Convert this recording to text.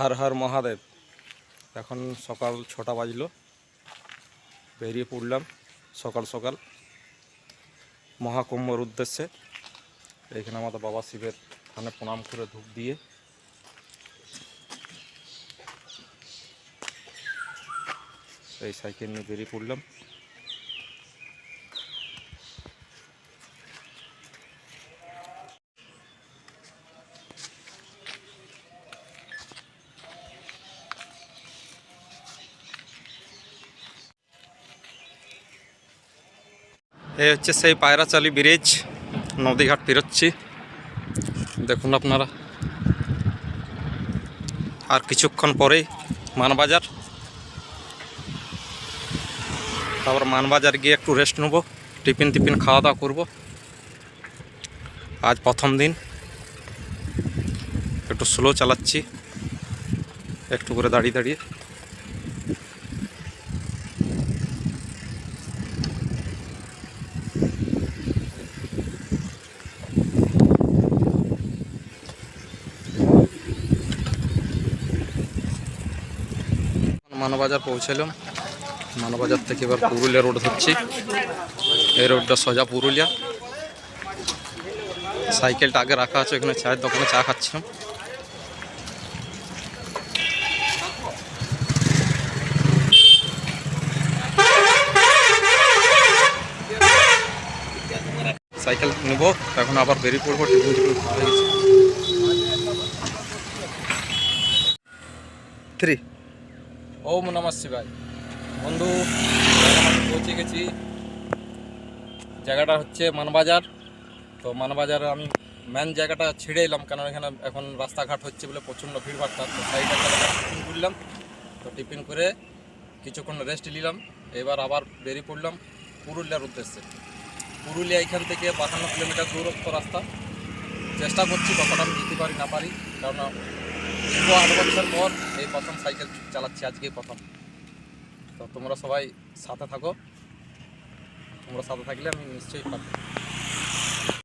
হর হর মহাদেব। এখন সকাল ছটা বাজলো। বেরিয়ে পড়লাম সকাল সকাল। মহাকুম্ভর উদ্দেশ্যে। এখানে আমাদের বাবা শিবের থানে প্রণাম করে ধূপ দিয়ে। এই সাইকেল নিয়ে বেরিয়ে পড়লাম। এই হচ্ছে সেই পায়রাচালি ব্রিজ, নদীঘাট পেরোচ্ছি দেখুন আপনারা। আর কিছুক্ষণ পরেই মানবাজার। তারপর মানবাজার গিয়ে একটু রেস্ট নেব, টিফিন টিফিন খাওয়া দাওয়া করব। আজ প্রথম দিন। একটু স্লো চালাচ্ছি, একটু করে দাঁড়িয়ে দাঁড়িয়ে। মানবাজার পৌঁছালাম মানবাজার থেকে এবার পুরুলিয়া রোড ধরছি। এই রোডটা সোজা পুরুলিয়া। সাইকেলটা আগে রাখা আছে এখানে চায়ের দোকানে চা খাচ্ছিলাম। সাইকেল নেব, এখন আবার বেরিয়ে পড়ব, টিফিন টিফিন থ্রি ওম নমঃ শিবায়। বন্ধু, পৌঁছে গেছি। জায়গাটা হচ্ছে মানবাজার। তো মানবাজারে আমি মেন জায়গাটা ছেড়ে এলাম, কারণ এখানে এখন রাস্তাঘাট হচ্ছে বলে প্রচণ্ড ভিড়ভাড়টা তো সাইডে টিফিন করলাম তো টিফিন করে কিছুক্ষণ রেস্ট নিলাম। এবার আবার বেরিয়ে পড়লাম পুরুলিয়ার উদ্দেশ্যে। পুরুলিয়া এখান থেকে বাহান্ন কিলোমিটার দূরত্ব রাস্তা। চেষ্টা করছি কতটা আমি যেতে পারি, না পারি, কারণ আট বছর পর এই প্রথম সাইকেল চালাচ্ছি আজকেই প্রথম। তো তোমরা সবাই সাথে থাকো। তোমরা সাথে থাকলে আমি নিশ্চয়ই পারব।